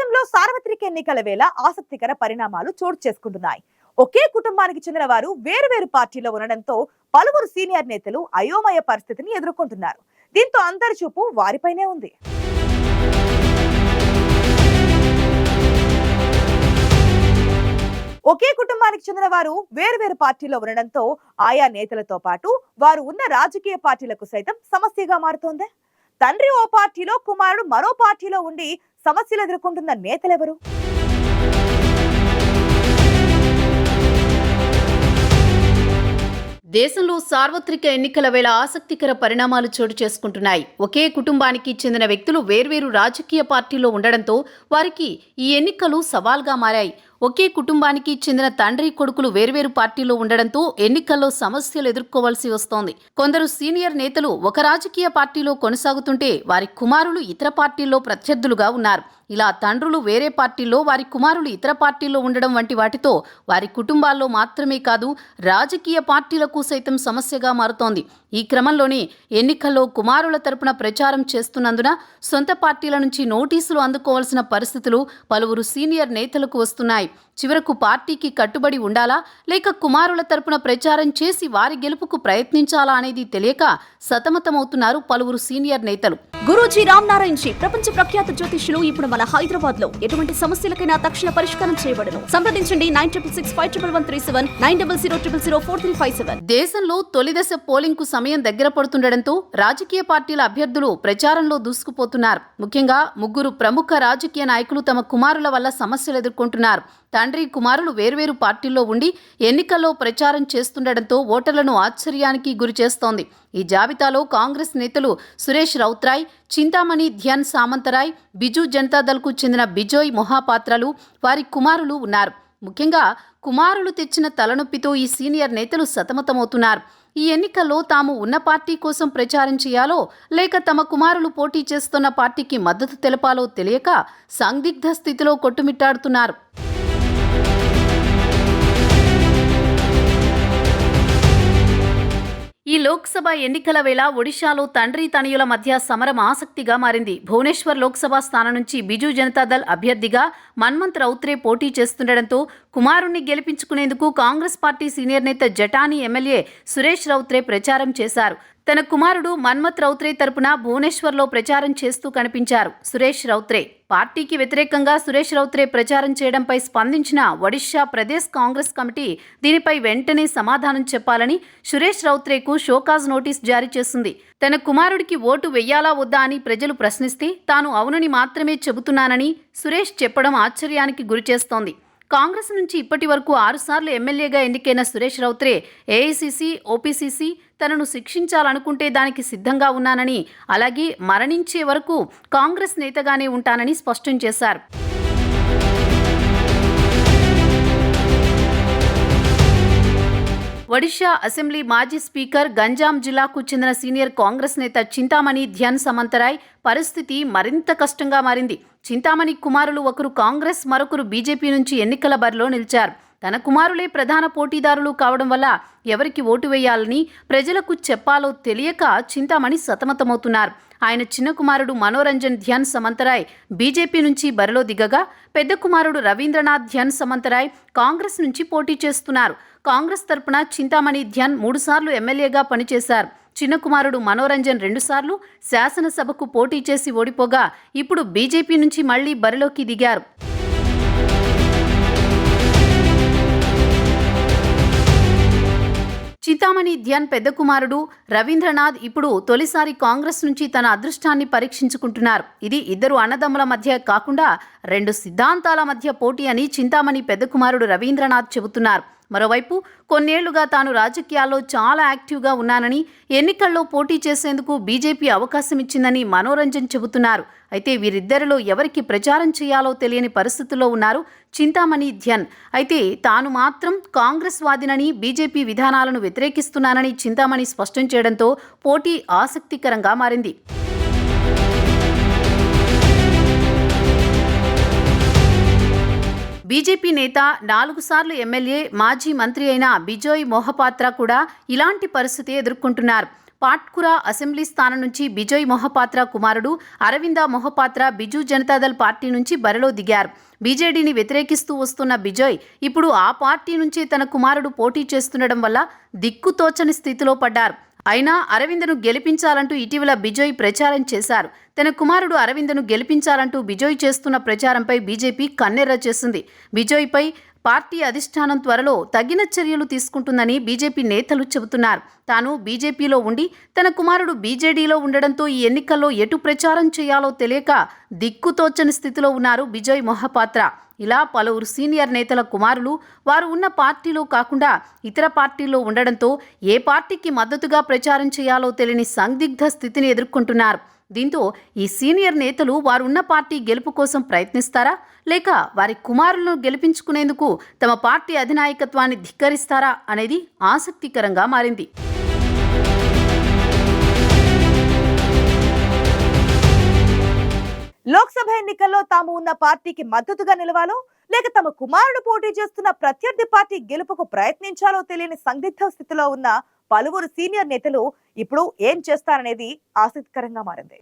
దేశంలో సార్వత్రిక ఎన్నికల వేళ ఆసక్తికర పరిణామాలు చోటు చేసుకుంటున్నాయి. ఒకే కుటుంబానికి చెందిన వారు వేరువేరు పార్టీలో ఉండడంతో పలువురు సీనియర్ నేతలు అయోమయ పరిస్థితిని ఎదుర్కొంటున్నారు. దీంతో అందరి చూపు వారిపైనే ఉంది. ఒకే కుటుంబానికి చెందిన వారు వేరువేరు పార్టీలో ఉండడంతో ఆయా నేతలతో పాటు వారు ఉన్న రాజకీయ పార్టీలకు సైతం సమస్యగా మారుతోంది. తండ్రి ఓ పార్టీలో కుమారుడు మరో పార్టీలో ఉండి సమస్యలు ఎదుర్కొంటున్న నేతలెవరు? దేశంలో సార్వత్రిక ఎన్నికల వేళ ఆసక్తికర పరిణామాలు చోటు చేసుకుంటున్నాయి. ఒకే కుటుంబానికి చెందిన వ్యక్తులు వేర్వేరు రాజకీయ పార్టీలో ఉండడంతో వారికి ఈ ఎన్నికలు సవాల్గా మారాయి. ఒకే కుటుంబానికి చెందిన తండ్రి కొడుకులు వేర్వేరు పార్టీలో ఉండడంతో ఎన్నికల్లో సమస్యలు ఎదుర్కోవాల్సి వస్తోంది. కొందరు సీనియర్ నేతలు ఒక రాజకీయ పార్టీలో కొనసాగుతుంటే వారి కుమారులు ఇతర పార్టీల్లో ప్రత్యర్థులుగా ఉన్నారు. ఇలా తండ్రులు వేరే పార్టీల్లో వారి కుమారులు ఇతర పార్టీల్లో ఉండడం వంటి వాటితో వారి కుటుంబాల్లో మాత్రమే కాదు రాజకీయ పార్టీలకు సైతం సమస్యగా మారుతోంది. ఈ క్రమంలోనే ఎన్నికల్లో కుమారుల తరపున ప్రచారం చేస్తున్నందున సొంత పార్టీల నుంచి నోటీసులు అందుకోవాల్సిన పరిస్థితులు పలువురు సీనియర్ నేతలకు వస్తున్నాయి. చివరకు పార్టీకి కట్టుబడి ఉండాలా? లేక కుమారుల తరపున ప్రచారం చేసి వారి గెలుపుకు ప్రయత్నించాలా అనేది తెలియక సతమతమవుతున్నారు పలువురు సీనియర్ నేతలు. గురూజీ రామ్ నారాయణ్ జీ ప్రపంచ ప్రఖ్యాత జ్యోతిష్యులు ఇప్పుడు మన హైదరాబాద్లో ఎటువంటి సమస్యలకైనా తక్షణ పరిష్కారం చేయబడను. సంప్రదించండి nine triple six five triple one three seven nine double zero triple zero four three five seven. దేశంలో తొలిదశ పోలింగ్కు సమయం దగ్గర పడుతుండటంతో రాజకీయ పార్టీల అభ్యర్థులు ప్రచారంలో దూసుకుపోతున్నారు. ముఖ్యంగా ముగ్గురు ప్రముఖ రాజకీయ నాయకులు తమ కుమారుల వల్ల సమస్యలు ఎదుర్కొంటున్నారు. తండ్రి కుమారులు వేర్వేరు పార్టీల్లో ఉండి ఎన్నికల్లో ప్రచారం చేస్తుండటంతో ఓటర్లను ఆశ్చర్యానికి గురి చేస్తోంది. ఈ జాబితాలో కాంగ్రెస్ నేతలు సురేష్ రౌత్రాయ్ చింతామణి ధ్యాన్ సామంతరాయ్ బిజు జనతాదళ్కు చెందిన బిజోయ్ మొహాపాత్రలు వారి కుమారులు ఉన్నారు. ముఖ్యంగా కుమారులు తెచ్చిన తలనొప్పితో ఈ సీనియర్ నేతలు సతమతమవుతున్నారు. ఈ ఎన్నికల్లో తాము ఉన్న పార్టీ కోసం ప్రచారం చేయాలో లేక తమ కుమారులు పోటీ చేస్తున్న పార్టీకి మద్దతు తెలపాలో తెలియక సందిగ్ధ స్థితిలో కొట్టుమిట్టాడుతున్నారు. లోక్సభ ఎన్నికల వేళ ఒడిశాలో తండ్రి తనయుల మధ్య సమరం ఆసక్తిగా మారింది. భువనేశ్వర్ లోక్సభ స్థానం నుంచి బిజు జనతాదళ్ అభ్యర్థిగా మన్మంత్ రౌత్రే పోటీ చేస్తుండటంతో కుమారుణ్ణి గెలిపించుకునేందుకు కాంగ్రెస్ పార్టీ సీనియర్ నేత జటాని ఎమ్మెల్యే సురేష్ రౌత్రే ప్రచారం చేశారు. తన కుమారుడు మన్మత్ రౌత్రే తరపున భువనేశ్వర్లో ప్రచారం చేస్తూ కనిపించారు. సురేష్ రౌత్రే పార్టీకి వ్యతిరేకంగా సురేష్ రౌత్రే ప్రచారం చేయడంపై స్పందించిన ఒడిశా ప్రదేశ్ కాంగ్రెస్ కమిటీ దీనిపై వెంటనే సమాధానం చెప్పాలని సురేష్ రౌత్రేకు షోకాజ్ నోటీస్ జారీ చేసింది. తన కుమారుడికి ఓటు వెయ్యాలా వద్దా అని ప్రజలు ప్రశ్నిస్తే తాను అవునని మాత్రమే చెబుతున్నానని సురేష్ చెప్పడం ఆశ్చర్యానికి గురిచేస్తోంది. కాంగ్రెస్ నుంచి ఇప్పటి వరకు ఆరుసార్లు ఎమ్మెల్యేగా ఎన్నికైన సురేష్ రౌత్రే ఏఐసిసి ఓపీసీసీ తనను శిక్షించాలనుకుంటే దానికి సిద్ధంగా ఉన్నానని అలాగే మరణించే వరకు కాంగ్రెస్ నేతగానే ఉంటానని స్పష్టం చేశారు. ఒడిషా అసెంబ్లీ మాజీ స్పీకర్ గంజాం జిల్లాకు చెందిన సీనియర్ కాంగ్రెస్ నేత చింతామణి ధ్యాన్ సమంతరాయ్ పరిస్థితి మరింత కష్టంగా మారింది. చింతామణి కుమారులు ఒకరు కాంగ్రెస్ మరొకరు బీజేపీ నుంచి ఎన్నికల బరిలో నిలిచారు. తన కుమారులే ప్రధాన పోటీదారులు కావడం వల్ల ఎవరికి ఓటు వేయాలని ప్రజలకు చెప్పాలో తెలియక చింతామణి సతమతమవుతున్నారు. ఆయన చిన్న కుమారుడు మనోరంజన్ ధ్యాన్ సమంతరాయ్ బీజేపీ నుంచి బరిలో దిగగా పెద్ద కుమారుడు రవీంద్రనాథ్ ధ్యాన్ సమంతరాయ్ కాంగ్రెస్ నుంచి పోటీ చేస్తున్నారు. కాంగ్రెస్ తరపున చింతామణి ధ్యాన్ మూడుసార్లు ఎమ్మెల్యేగా పనిచేశారు. చిన్న కుమారుడు మనోరంజన్ రెండుసార్లు శాసనసభకు పోటీ చేసి ఓడిపోగా ఇప్పుడు బీజేపీ నుంచి మళ్ళీ బరిలోకి దిగారు. చింతామణి ధ్యాన్ పెద్ద కుమారుడు రవీంద్రనాథ్ ఇప్పుడు తొలిసారి కాంగ్రెస్ నుంచి తన అదృష్టాన్ని పరీక్షించుకుంటున్నారు. ఇది ఇద్దరు అన్నదమ్ముల మధ్య కాకుండా రెండు సిద్ధాంతాల మధ్య పోటీ అని చింతామణి పెద్ద కుమారుడు రవీంద్రనాథ్ చెబుతున్నారు. మరోవైపు కొన్నేళ్ళుగా తాను రాజకీయాల్లో చాలా యాక్టివ్గా ఉన్నానని ఎన్నికల్లో పోటీ చేసేందుకు బీజేపీ అవకాశం ఇచ్చిందని మనోరంజన్ చెబుతున్నారు. అయితే వీరిద్దరిలో ఎవరికి ప్రచారం చేయాలో తెలియని పరిస్థితుల్లో ఉన్నారు చింతామణి ధ్యన్. అయితే తాను మాత్రం కాంగ్రెస్ వాదినని బీజేపీ విధానాలను వ్యతిరేకిస్తున్నానని చింతామణి స్పష్టం చేయడంతో పోటీ ఆసక్తికరంగా మారింది. బీజేపీ నేత నాలుగు సార్లు ఎమ్మెల్యే మాజీ మంత్రి అయిన బిజోయ్ మోహపాత్ర కూడా ఇలాంటి పరిస్థితి ఎదుర్కొంటున్నారు. పాట్కురా అసెంబ్లీ స్థానం నుంచి బిజోయ్ మొహపాత్ర కుమారుడు అరవింద మొహపాత్ర బిజు జనతాదళ్ పార్టీ నుంచి బరిలో దిగారు. బీజేడీని వ్యతిరేకిస్తూ వస్తున్న బిజోయ్ ఇప్పుడు ఆ పార్టీ నుంచే తన కుమారుడు పోటీ చేస్తుండడం వల్ల దిక్కుతోచని స్థితిలో పడ్డారు. అయినా అరవిందను గెలిపించాలంటూ ఇటీవల బిజోయ్ ప్రచారం చేశారు. తన కుమారుడు అరవిందను గెలిపించాలంటూ బిజోయ్ చేస్తున్న ప్రచారంపై బీజేపీ కన్నెర్ర చేసింది. బిజోయ్పై పార్టీ అధిష్టానం త్వరలో తగిన చర్యలు తీసుకుంటుందని బీజేపీ నేతలు చెబుతున్నారు. తాను బీజేపీలో ఉండి తన కుమారుడు బీజేడీలో ఉండడంతో ఈ ఎన్నికల్లో ఎటు ప్రచారం చేయాలో తెలియక దిక్కుతోచని స్థితిలో ఉన్నారు బిజయ్ మొహపాత్ర. ఇలా పలువురు సీనియర్ నేతల కుమారులు వారు ఉన్న పార్టీలో కాకుండా ఇతర పార్టీల్లో ఉండడంతో ఏ పార్టీకి మద్దతుగా ప్రచారం చేయాలో తెలియని సందిగ్ధ స్థితిని ఎదుర్కొంటున్నారు. దీంతో ఈ సీనియర్ నేతలు వారున్న పార్టీ గెలుపు కోసం ప్రయత్నిస్తారా? లేక వారి కుమారులను గెలిపించుకునేందుకు తమ పార్టీ అధినాయకత్వాన్ని ధిక్కరిస్తారా అనేది ఆసక్తికరంగా మారింది. లోక్సభ ఎన్నికల్లో తాము ఉన్న పార్టీకి మద్దతుగా నిలవాలో లేక తమ కుమారుడు పోటీ చేస్తున్న ప్రత్యర్థి పార్టీ గెలుపుకు ప్రయత్నించాలో తెలియని సందిగ్ధ స్థితిలో ఉన్న పలువురు సీనియర్ నేతలు ఇప్పుడు ఏం చేస్తారనేది ఆసక్తికరంగా మారింది.